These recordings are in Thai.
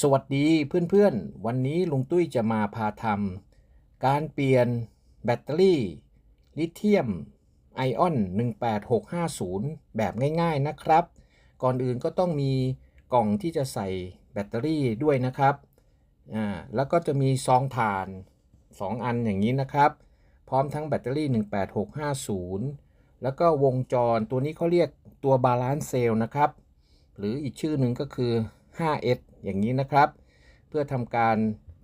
สวัสดีเพื่อนๆ วันนี้ลุงตุ้ยจะมาพาทำการเปลี่ยนแบตเตอรี่ ลิเธียมไอออน 18650 แบบง่ายๆนะครับ ก่อนอื่นก็ต้องมีกล่องที่จะใส่แบตเตอรี่ด้วยนะครับอ่าแล้วก็จะมีซองถ่าน 2 อันอย่างนี้นะครับ พร้อมทั้งแบตเตอรี่ 18650 แล้วก็วงจรตัวนี้เขาเรียกตัวบาลานซ์เซลล์นะครับ หรืออีกชื่อหนึ่งก็คือ 5S อย่างนี้นะครับ เพื่อทำการ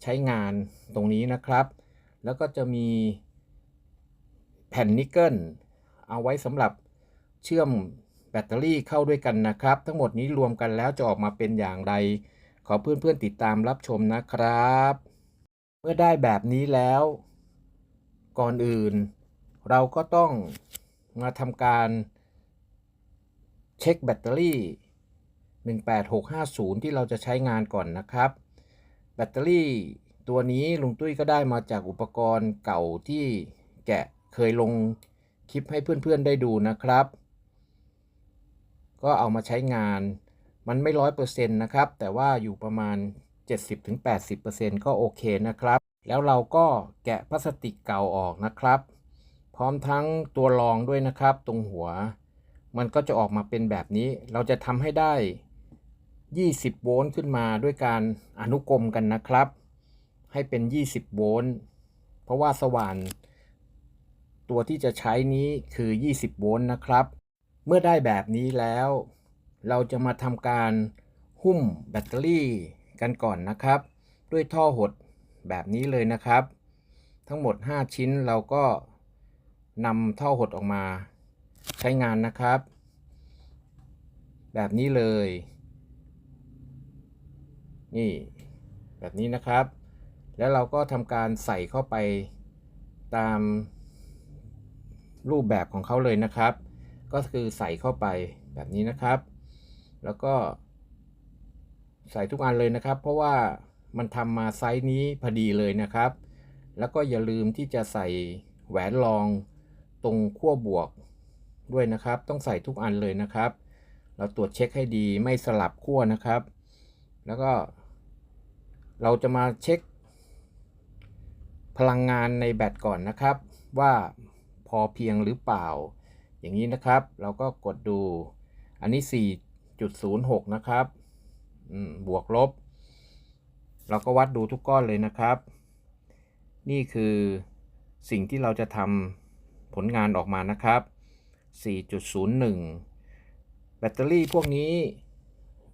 ใช้งานตรงนี้นะครับ แล้วก็จะมีแผ่นนิกเกิลเอาไว้สำหรับเชื่อมแบตเตอรี่เข้าด้วยกันนะครับ ทั้งหมดนี้รวมกันแล้วจะออกมาเป็นอย่างไร ขอเพื่อนๆติดตามรับชมนะครับ เมื่อได้แบบนี้แล้ว ก่อนอื่น เราก็ต้องมาทำการเช็คแบตเตอรี่ 18650 ที่เราจะใช้งานก่อนนะครับ แบตเตอรี่ตัวนี้ลุงตุ้ยก็ได้มาจากอุปกรณ์เก่าที่แกะเคยลงคลิปให้เพื่อนๆได้ดูนะครับ ก็เอามาใช้งานมันไม่ร้อยเปอร์เซ็นต์นะครับ แต่ว่าอยู่ประมาณ 70-80%ก็โอเคนะครับ แล้วเราก็แกะพลาสติกเก่าออกนะครับ พร้อมทั้งตัวรองด้วยนะครับ ตรงหัว มันก็จะออกมาเป็นแบบนี้ เราจะทำให้ได้ 20 โวลต์ขึ้นมาด้วยการอนุกรมกันนะครับ ให้เป็น 20 โวลต์เพราะว่าสว่านตัวที่จะใช้นี้คือ 20 โวลต์นะครับ เมื่อได้แบบนี้แล้ว เราจะมาทำการหุ้มแบตเตอรี่กันก่อนนะครับ ด้วยท่อหดแบบนี้เลยนะครับ ทั้งหมด 5 ชิ้นเราก็นำท่อหดออกมาใช้งานนะครับ แบบนี้เลย นี่แบบนี้นะครับ แล้วเราก็ทำการใส่เข้าไปตามรูปแบบของเขาเลยนะครับ ก็คือใส่เข้าไปแบบนี้นะครับ แล้วก็ ใส่ทุกอันเลยนะครับ เพราะว่ามันทำมาไซส์นี้พอดีเลยนะครับ แล้วก็อย่าลืมที่จะใส่แหวนรองตรงขั้วบวกด้วยนะครับ ต้องใส่ทุกอันเลยนะครับ เราตรวจเช็คให้ดีไม่สลับขั้วนะครับ แล้วก็ เราจะมาเช็ค พลังงานในแบตก่อนนะครับ ว่าพอเพียงหรือเปล่า อย่างนี้นะครับ เราก็กดดูอันนี้ 4.06 นะครับบวกลบ เราก็วัดดูทุกก้อนเลยนะครับ นี่คือสิ่งที่เราจะทำผลงานออกมานะครับ 4.01 แบตเตอรี่พวกนี้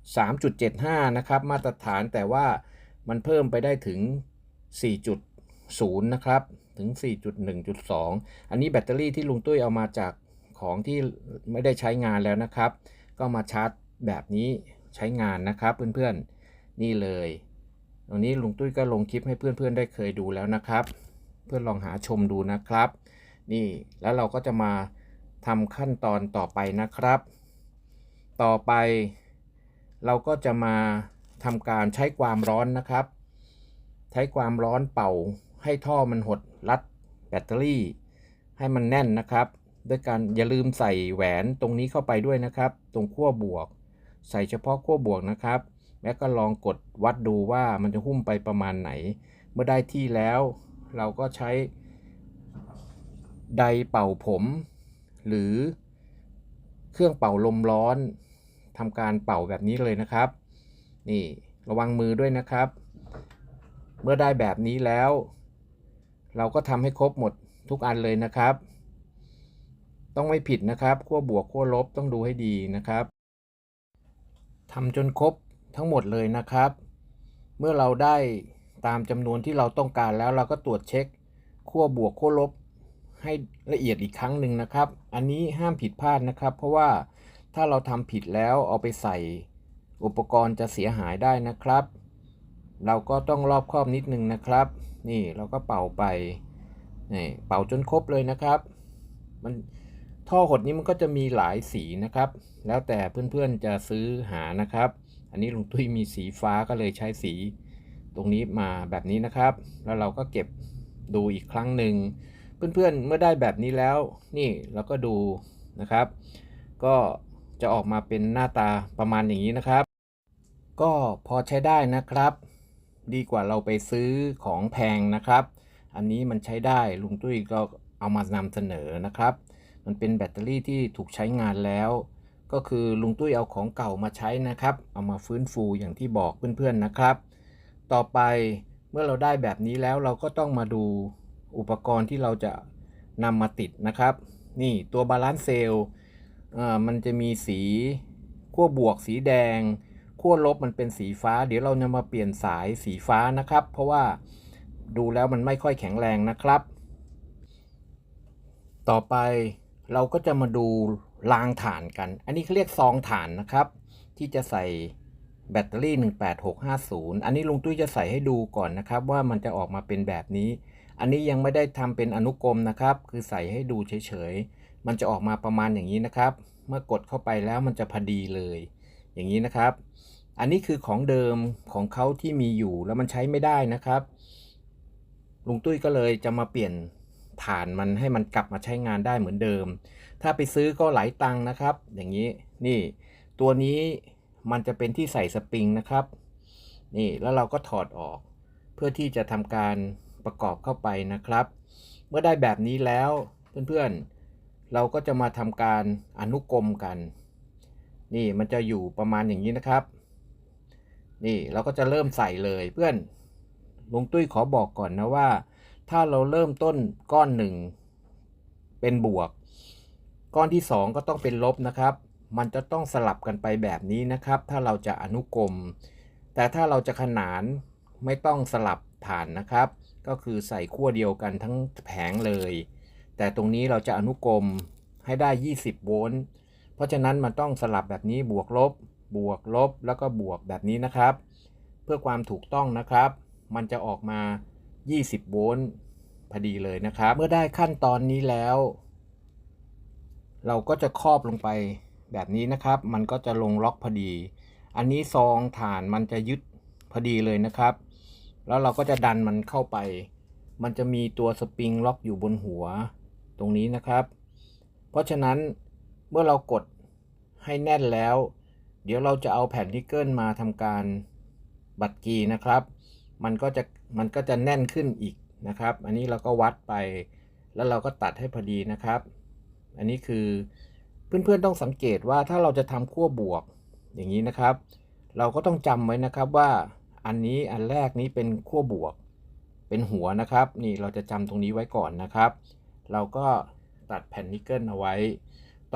3.75 นะครับ มาตรฐานแต่ว่า มันเพิ่มไปได้ถึง 4.0 นะครับ ถึง 4.1.2 อันนี้แบตเตอรี่ที่ลุงตุ้ยเอามาจากของที่ไม่ได้ใช้งานแล้วนะครับ ก็มาชาร์จแบบนี้ใช้งานนะครับเพื่อนๆ นี่เลย ตรงนี้ลุงตุ้ยก็ลงคลิปให้เพื่อนๆ ได้เคยดูแล้วนะครับ เพื่อนลองหาชมดูนะครับ นี่แล้วเราก็จะมาทำขั้นตอนต่อไปนะครับ ต่อไปเราก็จะมา ทำการใช้ความร้อนนะครับ ใช้ความร้อนเป่าให้ท่อมันหดรัดแบตเตอรี่ ให้มันแน่นนะครับ ด้วยการอย่าลืมใส่แหวนตรงนี้เข้าไปด้วยนะครับ ตรงขั้วบวก ใส่เฉพาะขั้วบวกนะครับ แล้วก็ลองกดวัดดูว่ามันจะหุ้มไปประมาณไหน เมื่อได้ที่แล้ว เราก็ใช้ไดเป่าผม หรือเครื่องเป่าลมร้อนทำการเป่าแบบนี้เลยนะครับ นี่ระวังมือด้วยนะครับ เมื่อได้แบบนี้แล้ว เราก็ทำให้ครบหมดทุกอันเลยนะครับ ต้องไม่ผิดนะครับขั้วบวกขั้วลบต้องดูให้ดีนะครับทำจนครบทั้งหมดเลยนะครับ เมื่อเราได้ตามจำนวนที่เราต้องการแล้วเราก็ตรวจเช็คขั้วบวกขั้วลบให้ละเอียดอีกครั้งหนึ่งนะครับ อันนี้ห้ามผิดพลาดนะครับ เพราะว่าถ้าเราทำผิดแล้วเอาไปใส่ อุปกรณ์จะเสียหายได้นะครับ เราก็ต้องรอบครอบนิดนึงนะครับ นี่เราก็เป่าไปนี่เป่าจนครบเลยนะครับ มันท่อหดนี้มันก็จะมีหลายสีนะครับ แล้วแต่เพื่อนๆจะซื้อหานะครับ อันนี้ลุงตุ้ยมีสีฟ้าก็เลยใช้สี ตรงนี้มาแบบนี้นะครับ แล้วเราก็เก็บดูอีกครั้งหนึ่งเพื่อนๆเมื่อได้แบบนี้แล้ว นี่เราก็ดูนะครับ ก็จะออกมาเป็นหน้าตาประมาณอย่างนี้นะครับ ก็พอใช้ได้นะครับ ดีกว่าเราไปซื้อของแพงนะครับ อันนี้มันใช้ได้ลุงตุ้ยก็เอามานำเสนอนะครับ มันเป็นแบตเตอรี่ที่ถูกใช้งานแล้ว ก็คือลุงตุ้ยเอาของเก่ามาใช้นะครับ เอามาฟื้นฟูอย่างที่บอกเพื่อนๆนะครับ ต่อไปเมื่อเราได้แบบนี้แล้วเราก็ต้องมาดูอุปกรณ์ที่เราจะนำมาติดนะครับ นี่ตัวบาลานซ์เซลล์มันจะมีสีขั้วบวกสีแดง ขั้วลบมันเป็นสีฟ้า เดี๋ยวเราจะมาเปลี่ยนสายสีฟ้านะครับ เพราะว่าดูแล้วมันไม่ค่อยแข็งแรงนะครับ ต่อไปเราก็จะมาดูรางฐานกัน อันนี้เขาเรียกซองฐานนะครับ ที่จะใส่แบตเตอรี่ 18650 อันนี้ลุงตุ้ยจะใส่ให้ดูก่อนนะครับ ว่ามันจะออกมาเป็นแบบนี้ อันนี้ยังไม่ได้ทำเป็นอนุกรมนะครับ คือใส่ให้ดูเฉยๆ มันจะออกมาประมาณอย่างนี้นะครับ เมื่อกดเข้าไปแล้วมันจะพอดีเลย อย่างนี้นะครับ อันนี้คือของเดิมของเขาที่มีอยู่แล้วมันใช้ไม่ได้นะครับ ลุงตุ้ยก็เลยจะมาเปลี่ยนฐานมันให้มันกลับมาใช้งานได้เหมือนเดิม ถ้าไปซื้อก็หลายตังค์นะครับ อย่างนี้นี่ ตัวนี้มันจะเป็นที่ใส่สปริงนะครับ นี่แล้วเราก็ถอดออก เพื่อที่จะทำการประกอบเข้าไปนะครับ เมื่อได้แบบนี้แล้วเพื่อนๆ เราก็จะมาทำการอนุกรมกัน นี่มันจะอยู่ประมาณอย่างนี้นะครับ นี่เราก็จะเริ่มใส่เลยเพื่อนลุงตุ้ยขอบอกก่อนนะว่า ถ้าเราเริ่มต้นก้อนหนึ่งเป็นบวก ก้อนที่สองก็ต้องเป็นลบนะครับ มันจะต้องสลับกันไปแบบนี้นะครับ ถ้าเราจะอนุกรม แต่ถ้าเราจะขนานไม่ต้องสลับฐานนะครับ ก็คือใส่ขั้วเดียวกันทั้งแผงเลย แต่ตรงนี้เราจะอนุกรมให้ได้ 20 โวลต์เพราะฉะนั้นมันต้องสลับแบบนี้บวกลบ บวกลบแล้วก็บวกแบบนี้นะครับ เพื่อความถูกต้องนะครับ มันจะออกมา 20 โวลต์พอดีเลยนะครับ เมื่อได้ขั้นตอนนี้แล้ว เราก็จะครอบลงไปแบบนี้นะครับ มันก็จะลงล็อกพอดี อันนี้ซองฐานมันจะยึดพอดีเลยนะครับ แล้วเราก็จะดันมันเข้าไป มันจะมีตัวสปริงล็อกอยู่บนหัวตรงนี้นะครับ เพราะฉะนั้นเมื่อเรากดให้แน่นแล้ว เดี๋ยวเราจะเอาแผ่นนิกเกิลมาทำการบัดกีนะครับ มันก็จะมันก็จะแน่นขึ้นอีกนะครับ อันนี้เราก็วัดไป แล้วเราก็ตัดให้พอดีนะครับ อันนี้คือเพื่อนๆต้องสังเกตว่าถ้าเราจะทำขั้วบวกอย่างนี้นะครับ เราก็ต้องจำไว้นะครับว่าอันนี้อันแรกนี้เป็นขั้วบวก เป็นหัวนะครับ นี่เราจะจำตรงนี้ไว้ก่อนนะครับ เราก็ตัดแผ่นนิกเกิลเอาไว้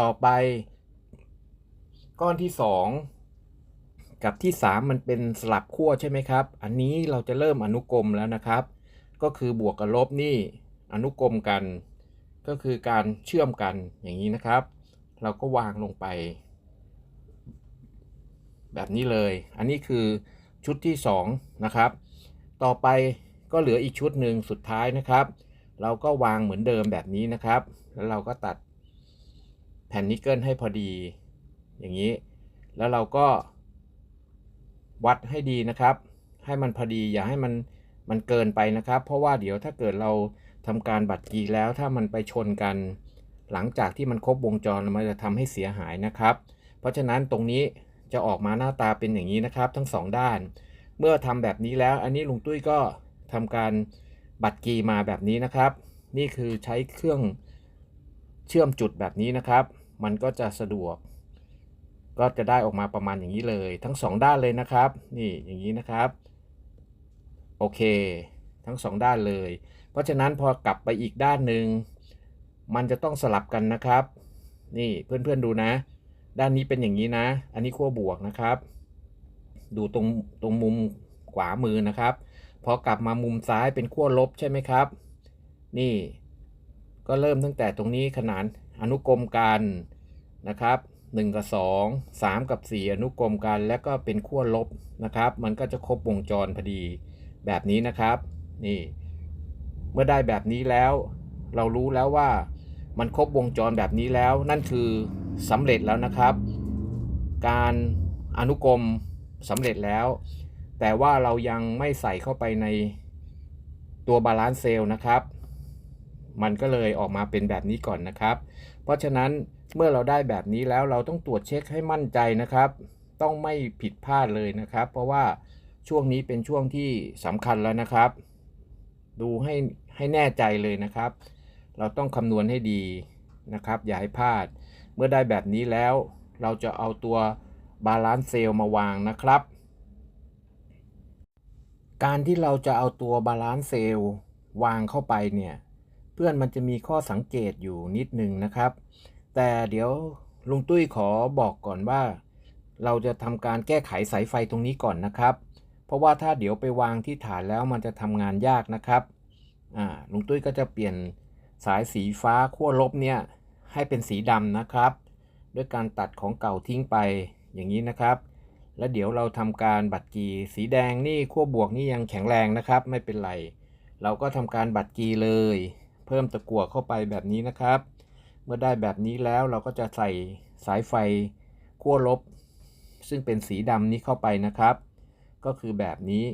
ต่อไป ก้อนที่ 2 กับที่ 3 มันเป็นสลับขั้วใช่ไหมครับ อันนี้เราจะเริ่มอนุกรมแล้วนะครับ ก็คือบวกกับลบนี่อนุกรมกัน ก็คือการเชื่อมกันอย่างนี้นะครับ เราก็วางลงไป แบบนี้เลย อันนี้คือชุดที่ 2 นะครับ ต่อไปก็เหลืออีกชุดหนึ่งสุดท้ายนะครับ เราก็วางเหมือนเดิมแบบนี้นะครับ แล้วเราก็ตัดแผ่นนิกเกิลให้พอดี อย่างนี้ แล้วเราก็วัดให้ดีนะครับ ให้มันพอดีอย่าให้มันมันเกินไปนะครับ เพราะว่าเดี๋ยวถ้าเกิดเราทำการบัดกีแล้วถ้ามันไปชนกัน หลังจากที่มันครบวงจรมันจะทำให้เสียหายนะครับ เพราะฉะนั้นตรงนี้จะออกมาหน้าตาเป็นอย่างนี้นะครับ ทั้งสองด้าน เมื่อทำแบบนี้แล้ว อันนี้ลุงตุ้ยก็ทำการบัดกีมาแบบนี้นะครับ นี่คือใช้เครื่องเชื่อมจุดแบบนี้นะครับ มันก็จะสะดวก ก็จะได้ออกมาประมาณอย่างนี้เลย ทั้งสองด้านเลยนะครับ นี่อย่างนี้นะครับ โอเค ทั้งสองด้านเลย เพราะฉะนั้นพอกลับไปอีกด้านหนึ่งมันจะต้องสลับกันนะครับ นี่เพื่อนๆดูนะ ด้านนี้เป็นอย่างนี้นะ อันนี้ขั้วบวกนะครับ ดูตรงตรงมุมขวามือนะครับ พอกลับมามุมซ้ายเป็นขั้วลบใช่ไหมครับ นี่ก็เริ่มตั้งแต่ตรงนี้ขนานอนุกรมกันนะครับ 1 กับ 2 3 กับ 4 อนุกรมกัน แล้วก็เป็นขั้วลบนะครับ มันก็จะครบวงจรพอดีแบบนี้นะครับ นี่ เมื่อได้แบบนี้แล้ว เรารู้แล้วว่ามันครบวงจรแบบนี้แล้ว นั่นคือสำเร็จแล้วนะครับ การอนุกรมสำเร็จแล้ว แต่ว่าเรายังไม่ใส่เข้าไปในตัวบาลานซ์เซลล์นะครับ มันก็เลยออกมาเป็นแบบนี้ก่อนนะครับ เพราะฉะนั้น เมื่อเราได้แบบนี้แล้วเราต้องตรวจเช็คให้มั่นใจนะครับ ต้องไม่ผิดพลาดเลยนะครับ เพราะว่าช่วงนี้เป็นช่วงที่สำคัญแล้วนะครับ ดูให้ให้แน่ใจเลยนะครับ เราต้องคำนวณให้ดีนะครับ อย่าให้พลาด เมื่อได้แบบนี้แล้ว เราจะเอาตัวบาลานซ์เซลมาวางนะครับ การที่เราจะเอาตัวบาลานซ์เซลวางเข้าไปเนี่ย เพื่อนมันจะมีข้อสังเกตอยู่นิดหนึ่งนะครับ แต่เดี๋ยวลุงตุ้ยขอบอกก่อนว่า เราจะทำการแก้ไขสายไฟตรงนี้ก่อนนะครับ เพราะว่าถ้าเดี๋ยวไปวางที่ฐานแล้วมันจะทำงานยากนะครับอ่าลุงตุ้ยก็จะเปลี่ยนสายสีฟ้าขั้วลบเนี่ยให้เป็นสีดำนะครับ ด้วยการตัดของเก่าทิ้งไปอย่างนี้นะครับ แล้วเดี๋ยวเราทำการบัตรกีสีแดงนี่ขั้วบวกนี่ยังแข็งแรงนะครับ ไม่เป็นไร เราก็ทำการบัตรกีเลย เพิ่มตะกั่วเข้าไปแบบนี้นะครับ มื่อได้แบบนี้แล้วเราก็จะใส่สายไฟขั้วลบ ซึ่งเป็นสีดำนี้เข้าไปนะครับ ก็คือแบบนี้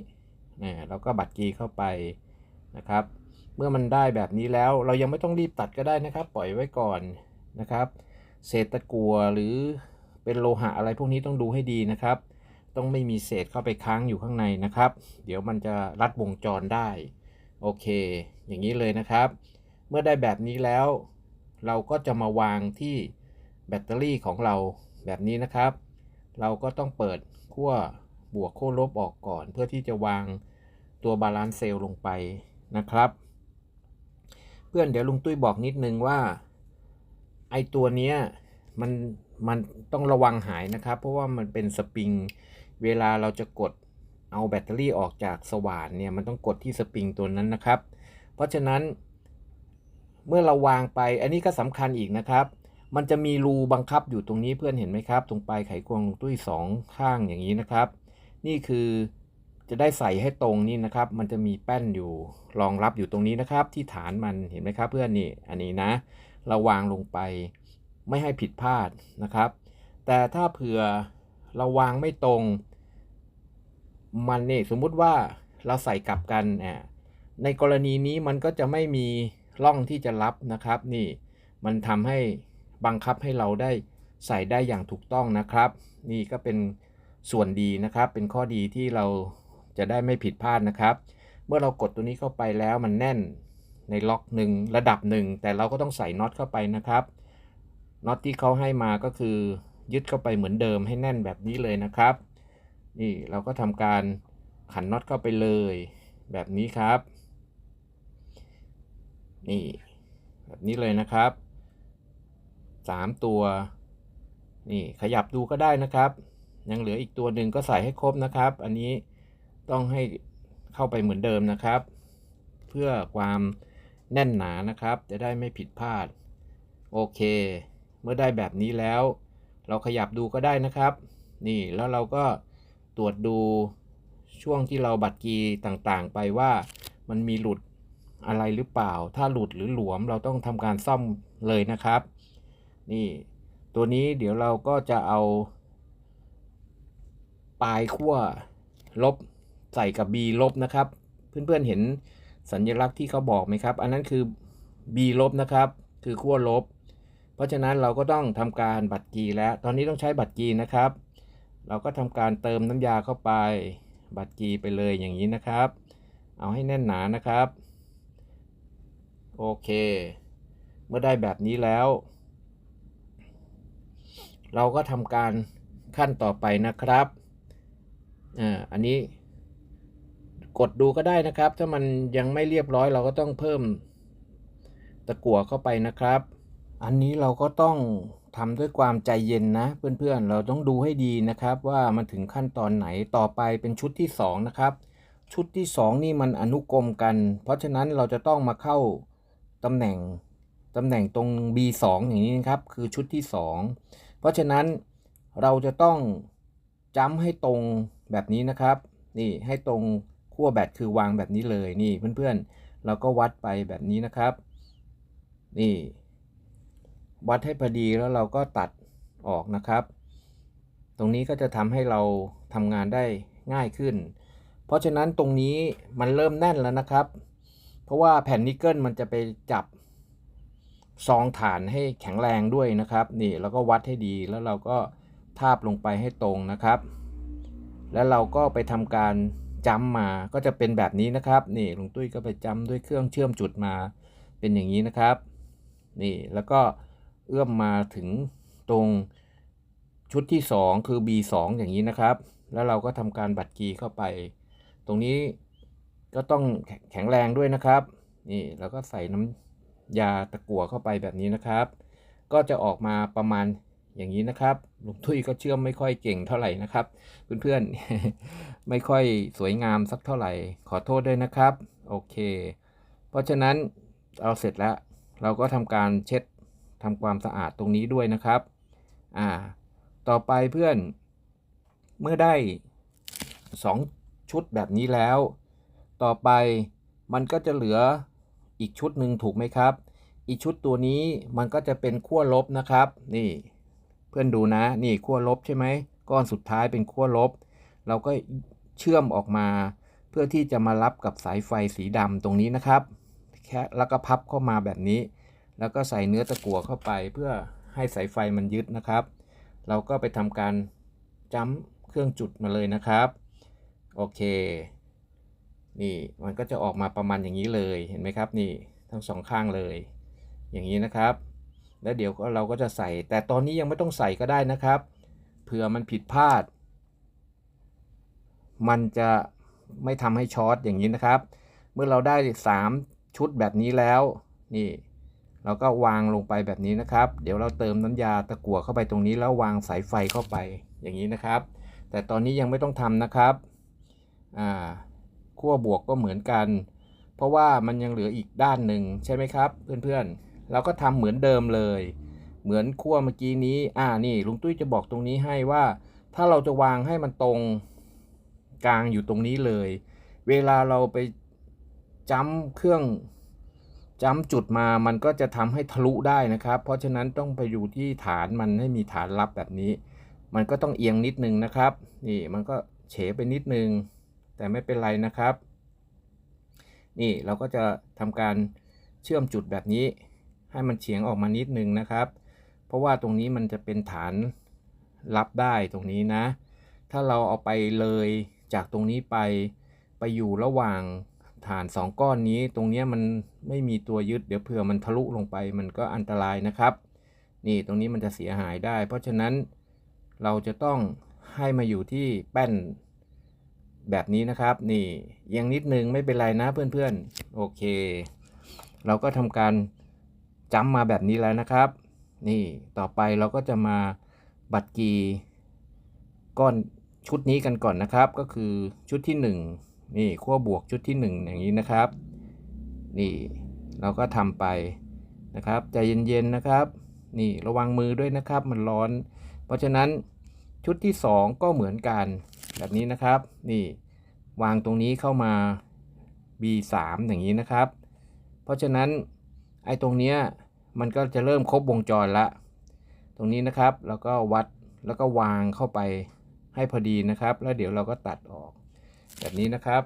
เนี่ยเราก็บัตรกีเข้าไปนะครับ เมื่อมันได้แบบนี้แล้วเรายังไม่ต้องรีบตัดก็ได้นะครับ ปล่อยไว้ก่อนนะครับ เศษตะกั่วหรือเป็นโลหะอะไรพวกนี้ต้องดูให้ดีนะครับ ต้องไม่มีเศษเข้าไปค้างอยู่ข้างในนะครับ เดี๋ยวมันจะรัดวงจรได้ โอเค อย่างนี้เลยนะครับ เมื่อได้แบบนี้แล้ว เราก็จะมาวางที่แบตเตอรี่ของเราแบบนี้นะครับ เราก็ต้องเปิดขั้วบวกขั้วลบออกก่อน เพื่อที่จะวางตัวบาลานซ์เซลล์ลงไปนะครับ เพื่อนเดี๋ยวลุงตุ้ยบอกนิดนึงว่าไอตัวเนี้ยมันมันต้องระวังหายนะครับ เพราะว่ามันเป็นสปริง เวลาเราจะกดเอาแบตเตอรี่ออกจากสว่านเนี่ยมันต้องกดที่สปริงตัวนั้นนะครับ เพราะฉะนั้น เมื่อเราวางไป อันนี้ก็สำคัญอีกนะครับ มันจะมีรูบังคับอยู่ตรงนี้เพื่อนเห็นไหมครับ ตรงปลายไขควงตุ้ยสองข้างอย่างนี้นะครับ นี่คือจะได้ใส่ให้ตรงนี่นะครับ มันจะมีแป้นอยู่รองรับอยู่ตรงนี้นะครับ ที่ฐานมันเห็นไหมครับเพื่อนนี่ อันนี้นะ เราวางลงไปไม่ให้ผิดพลาดนะครับ แต่ถ้าเผื่อเราวางไม่ตรง มันนี่สมมุติว่าเราใส่กลับกันอ่าในกรณีนี้มันก็จะไม่มี ร่องที่จะรับนะครับนี่มันทำให้บังคับให้เราได้ใส่ได้อย่างถูกต้องนะครับ นี่ก็เป็นส่วนดีนะครับ เป็นข้อดีที่เราจะได้ไม่ผิดพลาดนะครับ เมื่อเรากดตัวนี้เข้าไปแล้วมันแน่นในล็อกหนึ่งระดับหนึ่งแต่เราก็ต้องใส่น็อตเข้าไปนะครับน็อตที่เขาให้มาก็คือยึดเข้าไปเหมือนเดิมให้แน่นแบบนี้เลยนะครับ นี่เราก็ทำการขันน็อตเข้าไปเลย แบบนี้ครับ นี่แบบนี้เลยนะครับสามตัว นี่ขยับดูก็ได้นะครับ ยังเหลืออีกตัวหนึ่งก็ใส่ให้ครบนะครับ อันนี้ต้องให้เข้าไปเหมือนเดิมนะครับ เพื่อความแน่นหนานะครับ จะได้ไม่ผิดพลาด โอเค เมื่อได้แบบนี้แล้ว เราขยับดูก็ได้นะครับ นี่แล้วเราก็ตรวจดูช่วงที่เราบัตรกีต่างๆ ไปว่ามันมีหลุด อะไรหรือเปล่า ถ้าหลุดหรือหลวมเราต้องทำการซ่อมเลยนะครับ นี่ตัวนี้เดี๋ยวเราก็จะเอา ปลายขั้วลบใส่กับ B ลบนะครับ เพื่อนๆเห็นสัญลักษณ์ที่เขาบอกไหมครับ อันนั้นคือ B ลบนะครับ คือขั้วลบ เพราะฉะนั้นเราก็ต้องทำการบัตรกีแล้ว ตอนนี้ต้องใช้บัตรกีนะครับ เราก็ทำการเติมน้ำยาเข้าไป บัตรกีไปเลยอย่างนี้นะครับ เอาให้แน่นหนานะครับ โอเค เมื่อได้แบบนี้แล้ว เราก็ทำการขั้นต่อไปนะครับอ่าอันนี้กดดูก็ได้นะครับ ถ้ามันยังไม่เรียบร้อยเราก็ต้องเพิ่มตะกั่วเข้าไปนะครับ อันนี้เราก็ต้องทำด้วยความใจเย็นนะ เพื่อนๆ เราต้องดูให้ดีนะครับว่ามันถึงขั้นตอนไหนต่อไปเป็นชุดที่สองนะครับ ชุดที่สองนี่มันอนุกรมกัน เพราะฉะนั้นเราจะต้องมาเข้า ตำแหน่งตำแหน่งตรง B2 อย่างนี้นะครับ คือชุดที่สองเพราะฉะนั้นเราจะต้องจ้ำให้ตรงแบบนี้นะครับ นี่ให้ตรงขั้วแบตคือวางแบบนี้เลยนี่เพื่อนๆ เราก็วัดไปแบบนี้นะครับ นี่ วัดให้พอดีแล้วเราก็ตัดออกนะครับ ตรงนี้ก็จะทำให้เราทำงานได้ง่ายขึ้น เพราะฉะนั้นตรงนี้มันเริ่มแน่นแล้วนะครับ เพราะว่าแผ่นนิกเกิลมันจะไปจับซองฐานให้แข็งแรงด้วยนะครับนี่เราก็วัดให้ดีแล้วเราก็ทาบลงไปให้ตรงนะครับ แล้วเราก็ไปทำการจ้ำมาก็จะเป็นแบบนี้นะครับนี่ลุงตุ้ยก็ไปจ้ำด้วยเครื่องเชื่อมจุดมาเป็นอย่างนี้นะครับ นี่แล้วก็เอื้อมมาถึงตรงชุดที่ 2 คือ B2 อย่างนี้นะครับ แล้วเราก็ทำการบัดกีเข้าไป ตรงนี้ ก็ต้องแข็งแรงด้วยนะครับ นี่แล้วก็ใส่น้ำยาตะกั่วเข้าไปแบบนี้นะครับ ก็จะออกมาประมาณอย่างนี้นะครับลุงตุ้ยก็เชื่อมไม่ค่อยเก่งเท่าไหร่นะครับ เพื่อนๆ ไม่ค่อยสวยงามสักเท่าไหร่ ขอโทษด้วยนะครับ โอเค เพราะฉะนั้นเราเสร็จแล้ว เราก็ทำการเช็ดทำความสะอาดตรงนี้ด้วยนะครับ อ่า ต่อไปเพื่อน เมื่อได้ 2 ชุดแบบนี้แล้ว ต่อไปมันก็จะเหลืออีกชุดหนึ่งถูกไหมครับ อีกชุดตัวนี้มันก็จะเป็นขั้วลบนะครับ นี่ เพื่อนดูนะ นี่ขั้วลบใช่ไหมก้อนสุดท้ายเป็นขั้วลบ เราก็เชื่อมออกมา เพื่อที่จะมารับกับสายไฟสีดำตรงนี้นะครับ แค่แล้วก็พับเข้ามาแบบนี้ แล้วก็ใส่เนื้อตะกั่วเข้าไป เพื่อให้สายไฟมันยึดนะครับ เราก็ไปทำการจ้ำเครื่องจุดมาเลยนะครับ โอเค นี่มันก็จะออกมาประมาณอย่างนี้เลยเห็นไหมครับนี่ทั้งสองข้างเลย อย่างนี้นะครับ แล้วเดี๋ยวเราก็จะใส่ แต่ตอนนี้ยังไม่ต้องใส่ก็ได้นะครับเผื่อมันผิดพลาด มันจะไม่ทำให้ช็อตอย่างนี้นะครับ เมื่อเราได้ 3 ชุดแบบนี้แล้วนี่เราก็วางลงไปแบบนี้นะครับ เดี๋ยวเราเติมน้ำยาตะกั่วเข้าไปตรงนี้แล้ววางสายไฟเข้าไปอย่างนี้นะครับ แต่ตอนนี้ยังไม่ต้องทำนะครับอ่า ขั้วบวกก็เหมือนกัน เพราะว่ามันยังเหลืออีกด้านหนึ่งใช่ไหมครับ เพื่อนๆ เราก็ทำเหมือนเดิมเลย เหมือนขั้วเมื่อกี้นี้อ่านี่ลุงตุ้ยจะบอกตรงนี้ให้ว่า ถ้าเราจะวางให้มันตรงกลางอยู่ตรงนี้เลย เวลาเราไปจ้ำเครื่องจ้ำจุดมามันก็จะทำให้ทะลุได้นะครับ เพราะฉะนั้นต้องไปอยู่ที่ฐานมันให้มีฐานรับแบบนี้ มันก็ต้องเอียงนิดนึงนะครับ นี่มันก็เฉไปนิดนึง แต่ไม่เป็นไรนะครับ นี่เราก็จะทำการเชื่อมจุดแบบนี้ ให้มันเฉียงออกมานิดนึงนะครับ เพราะว่าตรงนี้มันจะเป็นฐานรับได้ตรงนี้นะ ถ้าเราเอาไปเลยจากตรงนี้ไปไปอยู่ระหว่างฐานสองก้อนนี้ตรงนี้มันไม่มีตัวยึดเดี๋ยวเผื่อมันทะลุลงไปมันก็อันตรายนะครับ นี่ตรงนี้มันจะเสียหายได้ เพราะฉะนั้นเราจะต้องให้มาอยู่ที่แป้น แบบนี้นะครับ นี่ยังนิดนึงไม่เป็นไรนะเพื่อนๆ โอเค เราก็ทำการจำมาแบบนี้แล้วนะครับ นี่ต่อไปเราก็จะมาบัดกีก้อนชุดนี้กันก่อนนะครับ ก็คือชุดที่ 1 นี่ขั้วบวกชุดที่ 1 อย่างนี้นะครับ นี่เราก็ทำไปนะครับใจเย็นๆนะครับ นี่ระวังมือด้วยนะครับมันร้อน เพราะฉะนั้นชุดที่ 2 ก็เหมือนกัน แบบนี้นะครับ นี่วางตรงนี้เข้ามา B3 อย่างนี้นะครับ เพราะฉะนั้นไอ้ตรงเนี้ยมันก็จะเริ่มครบวงจรละ ตรงนี้นะครับแล้วก็วัดแล้วก็วางเข้าไปให้พอดีนะครับ แล้วเดี๋ยวเราก็ตัดออก แบบนี้นะครับ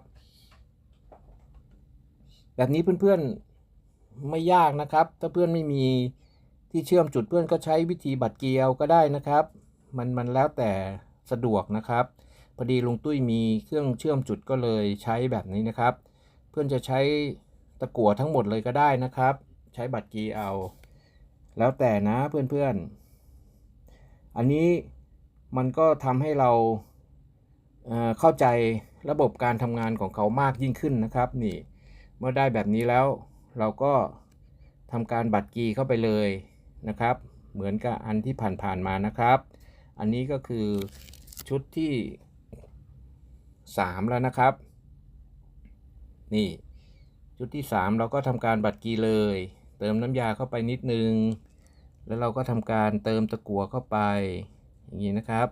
แบบนี้เพื่อนๆไม่ยากนะครับ ถ้าเพื่อนไม่มีที่เชื่อมจุดเพื่อนก็ใช้วิธีบัดเกลียวก็ได้นะครับ มันมันแล้วแต่สะดวกนะครับ อดีลุงตุ้ยมีเครื่องเชื่อมจุดก็เลยใช้แบบนี้นะครับ เพื่อนจะใช้ตะกั่วทั้งหมดเลยก็ได้นะครับ ใช้บัตรกีเอา แล้วแต่นะเพื่อนๆ อันนี้มันก็ทำให้เราเเข้าใจระบบการทำงานของเขามากยิ่งขึ้นนะครับ นี่ เมื่อได้แบบนี้แล้วเราก็ทำการบัตรกีเข้าไปเลยนะครับ เหมือนกับอันที่ผ่านๆมานะครับ อันนี้ก็คือชุดที่ 3 แล้วนะครับ นี่ ชุดที่ 3 เราก็ทำการบัดกีเลย เติมน้ำยาเข้าไปนิดนึง แล้วเราก็ทำการเติมตะกั่วเข้าไป อย่างนี้นะครับ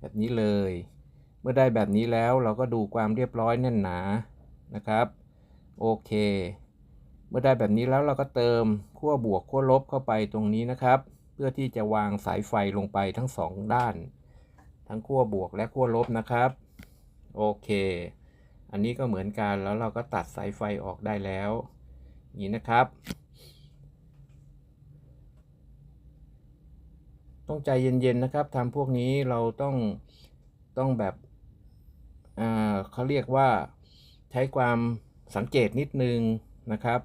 แบบนี้เลย เมื่อได้แบบนี้แล้วเราก็ดูความเรียบร้อยแน่นหนานะครับ โอเค เมื่อได้แบบนี้แล้วเราก็เติมขั้วบวกขั้วลบเข้าไปตรงนี้นะครับ พื่อที่จะวางสายไฟลงไปทั้งสองด้าน ทั้งขั้วบวกและขั้วลบนะครับ โอเค อันนี้ก็เหมือนกันแล้วเราก็ตัดสายไฟออกได้แล้ว นี้นะครับ ต้องใจเย็นๆนะครับทำพวกนี้เราต้องต้องแบบอ่าเขาเรียกว่าใช้ความสังเกตนิดนึงนะครับ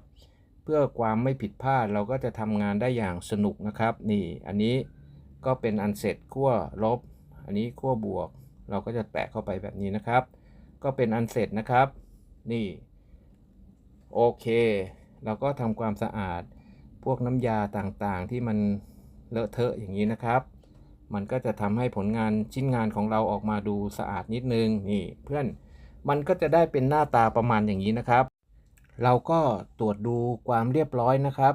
พื่อความไม่ผิดพลาดเราก็จะทำงานได้อย่างสนุกนะครับ นี่อันนี้ก็เป็นอันเสร็จขั้วลบ อันนี้ขั้วบวก เราก็จะแปะเข้าไปแบบนี้นะครับ ก็เป็นอันเสร็จนะครับ นี่โอเค เราก็ทำความสะอาดพวกน้ำยาต่างๆ ที่มันเลอะเทอะอย่างนี้นะครับ มันก็จะทำให้ผลงานชิ้นงานของเราออกมาดูสะอาดนิดนึงนี่เพื่อนมันก็จะได้เป็นหน้าตาประมาณอย่างนี้นะครับ เราก็ตรวจดูความเรียบร้อยนะครับ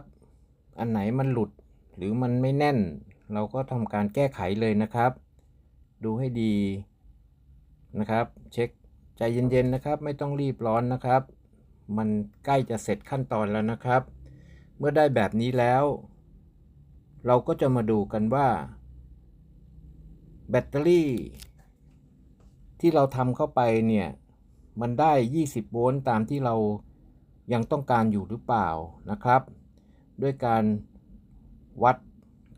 อันไหนมันหลุดหรือมันไม่แน่น เราก็ทำการแก้ไขเลยนะครับ ดูให้ดีนะครับ เช็คใจเย็นๆนะครับ ไม่ต้องรีบร้อนนะครับ มันใกล้จะเสร็จขั้นตอนแล้วนะครับ เมื่อได้แบบนี้แล้ว เราก็จะมาดูกันว่า แบตเตอรี่ ที่เราทำเข้าไปเนี่ย มันได้ 20 โวลต์ตามที่เรา ยังต้องการอยู่หรือเปล่านะครับ ด้วยการวัด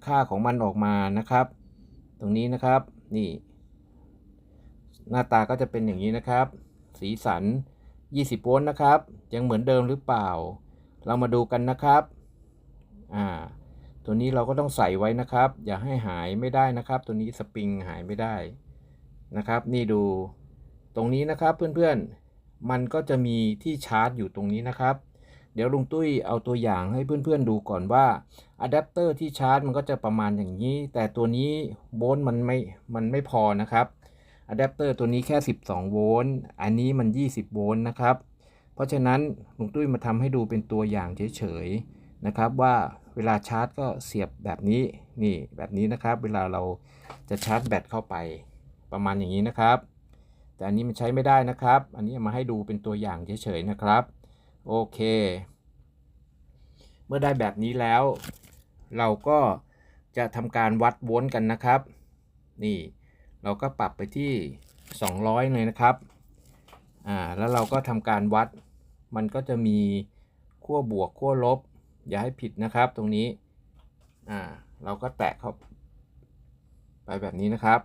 ค่าของมันออกมานะครับ ตรงนี้นะครับนี่ หน้าตาก็จะเป็นอย่างนี้นะครับ สีสัน 20 โวลต์นะครับ ยังเหมือนเดิมหรือเปล่า เรามาดูกันนะครับอ่าตัวนี้เราก็ต้องใส่ไว้นะครับ อย่าให้หายไม่ได้นะครับ ตัวนี้สปริงหายไม่ได้นะครับ นี่ดูตรงนี้นะครับเพื่อนๆ มันก็จะมีที่ชาร์จอยู่ตรงนี้นะครับ เดี๋ยวลุงตุ้ยเอาตัวอย่างให้เพื่อนๆดูก่อนว่าอะแดปเตอร์ที่ชาร์จมันก็จะประมาณอย่างนี้ แต่ตัวนี้โวลต์มันไม่ มันไม่พอนะครับอะแดปเตอร์ตัวนี้แค่ 12 โวลต์ อันนี้มัน 20 โวลต์นะครับ เพราะฉะนั้นลุงตุ้ยมาทำให้ดูเป็นตัวอย่างเฉยๆนะครับว่าเวลาชาร์จก็เสียบแบบนี้ นี่แบบนี้นะครับ เวลาเราจะชาร์จแบตเข้าไปประมาณอย่างนี้นะครับ แต่อันนี้มันใช้ไม่ได้นะครับ อันนี้มาให้ดูเป็นตัวอย่างเฉยๆนะครับ โอเค เมื่อได้แบบนี้แล้ว เราก็จะทำการวัดโวลต์กันนะครับ นี่เราก็ปรับไปที่ 200 เลยนะครับอ่าแล้วเราก็ทำการวัด มันก็จะมีขั้วบวกขั้วลบ อย่าให้ผิดนะครับตรงนี้อ่าเราก็แตะเข้าไปแบบนี้นะครับ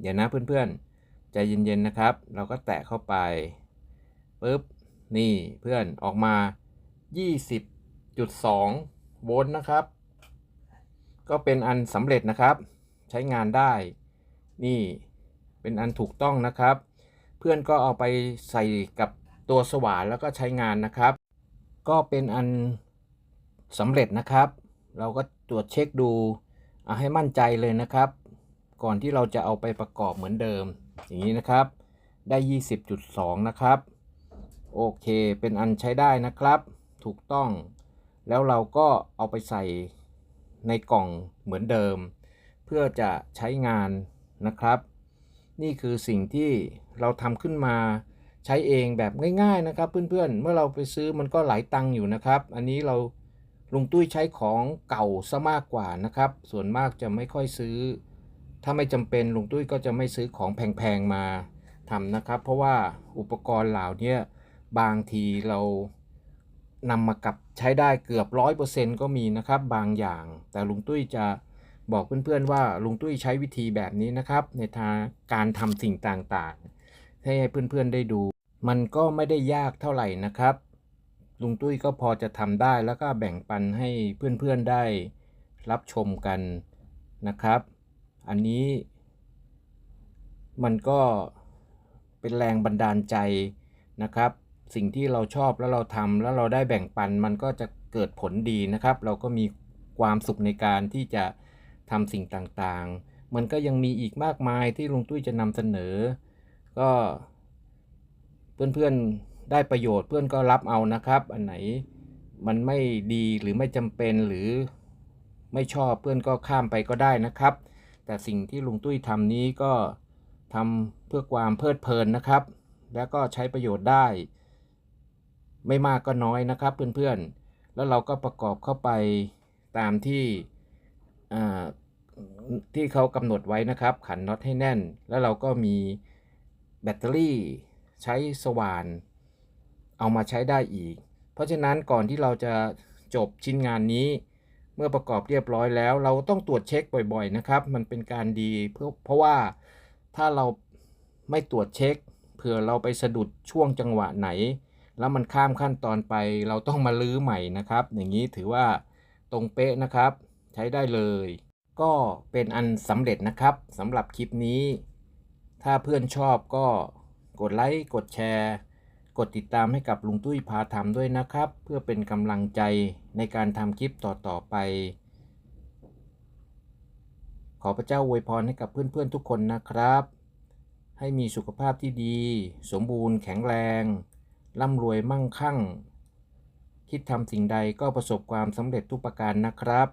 เดี๋ยวนะเพื่อนๆ ใจเย็นๆนะครับ เราก็แตะเข้าไปปุ๊บนี่เพื่อนออกมา 20.2 โวลต์นะครับ ก็เป็นอันสำเร็จนะครับ ใช้งานได้ นี่เป็นอันถูกต้องนะครับ เพื่อนก็เอาไปใส่กับตัวสว่านแล้วก็ใช้งานนะครับ ก็เป็นอันสำเร็จนะครับ เราก็ตรวจเช็คดูให้มั่นใจเลยนะครับ ก่อนที่เราจะเอาไปประกอบเหมือนเดิม อย่างนี้นะครับ ได้ 20.2 นะครับ โอเค เป็นอันใช้ได้นะครับ ถูกต้อง แล้วเราก็เอาไปใส่ในกล่องเหมือนเดิม เพื่อจะใช้งานนะครับ นี่คือสิ่งที่เราทำขึ้นมาใช้เองแบบง่ายๆนะครับ เพื่อนๆ เมื่อเราไปซื้อมันก็หลายตังค์อยู่นะครับ อันนี้เราลุงตุ้ยใช้ของเก่าซะมากกว่านะครับ ส่วนมากจะไม่ค่อยซื้อ ถ้าไม่จำเป็นลุงตุ้ยก็จะไม่ซื้อของแพงๆมาทำนะครับ เพราะว่าอุปกรณ์เหล่านี้บางทีเรานำมากับใช้ได้เกือบร้อยเปอร์เซ็นต์ก็มีนะครับบางอย่าง แต่ลุงตุ้ยจะบอกเพื่อนๆว่าลุงตุ้ยใช้วิธีแบบนี้นะครับ ในทางการทำสิ่งต่างๆ ให้เพื่อนๆได้ดู มันก็ไม่ได้ยากเท่าไหร่นะครับ ลุงตุ้ยก็พอจะทำได้แล้วก็แบ่งปันให้เพื่อนๆได้รับชมกันนะครับ อันนี้มันก็เป็นแรงบันดาลใจนะครับ สิ่งที่เราชอบแล้วเราทำแล้วเราได้แบ่งปันมันก็จะเกิดผลดีนะครับ เราก็มีความสุขในการที่จะทำสิ่งต่างๆ มันก็ยังมีอีกมากมายที่ลุงตุ้ยจะนำเสนอ ก็เพื่อนๆได้ประโยชน์เพื่อนก็รับเอานะครับ อันไหนมันไม่ดีหรือไม่จำเป็นหรือไม่ชอบเพื่อนก็ข้ามไปก็ได้นะครับ แต่สิ่งที่ลุงตุ้ยทำนี้ก็ทำเพื่อความเพลิดเพลินนะครับ แล้วก็ใช้ประโยชน์ได้ ไม่มากก็น้อยนะครับเพื่อนๆ แล้วเราก็ประกอบเข้าไปตามที่ที่เขากำหนดไว้นะครับ ขันน็อตให้แน่น แล้วเราก็มีแบตเตอรี่ใช้สว่าน เอามาใช้ได้อีก เพราะฉะนั้นก่อนที่เราจะจบชิ้นงานนี้ เมื่อประกอบเรียบร้อยแล้ว เราต้องตรวจเช็คบ่อยๆนะครับ มันเป็นการดีเพื่อเพราะว่าถ้าเราไม่ตรวจเช็ค เผื่อเราไปสะดุดช่วงจังหวะไหน แล้วมันข้ามขั้นตอนไป เราต้องมาลื้อใหม่นะครับ อย่างนี้ถือว่าตรงเป๊ะนะครับ ใช้ได้เลย ก็เป็นอันสำเร็จนะครับสำหรับคลิปนี้ ถ้าเพื่อนชอบก็กดไลค์กดแชร์ กดติดตามให้กับลุงตุ้ยพาทำด้วยนะครับ เพื่อเป็นกำลังใจในการทำคลิปต่อๆไป ขอพระเจ้าอวยพรให้กับเพื่อนๆทุกคนนะครับ ให้มีสุขภาพที่ดี สมบูรณ์แข็งแรง ร่ำรวยมั่งคั่ง คิดทำสิ่งใดก็ประสบความสำเร็จทุกประการนะครับ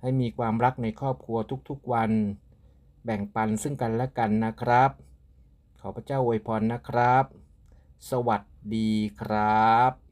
ให้มีความรักในครอบครัวทุกๆวัน แบ่งปันซึ่งกันและกันนะครับ ขอพระเจ้าอวยพรนะครับ สวัสดีครับ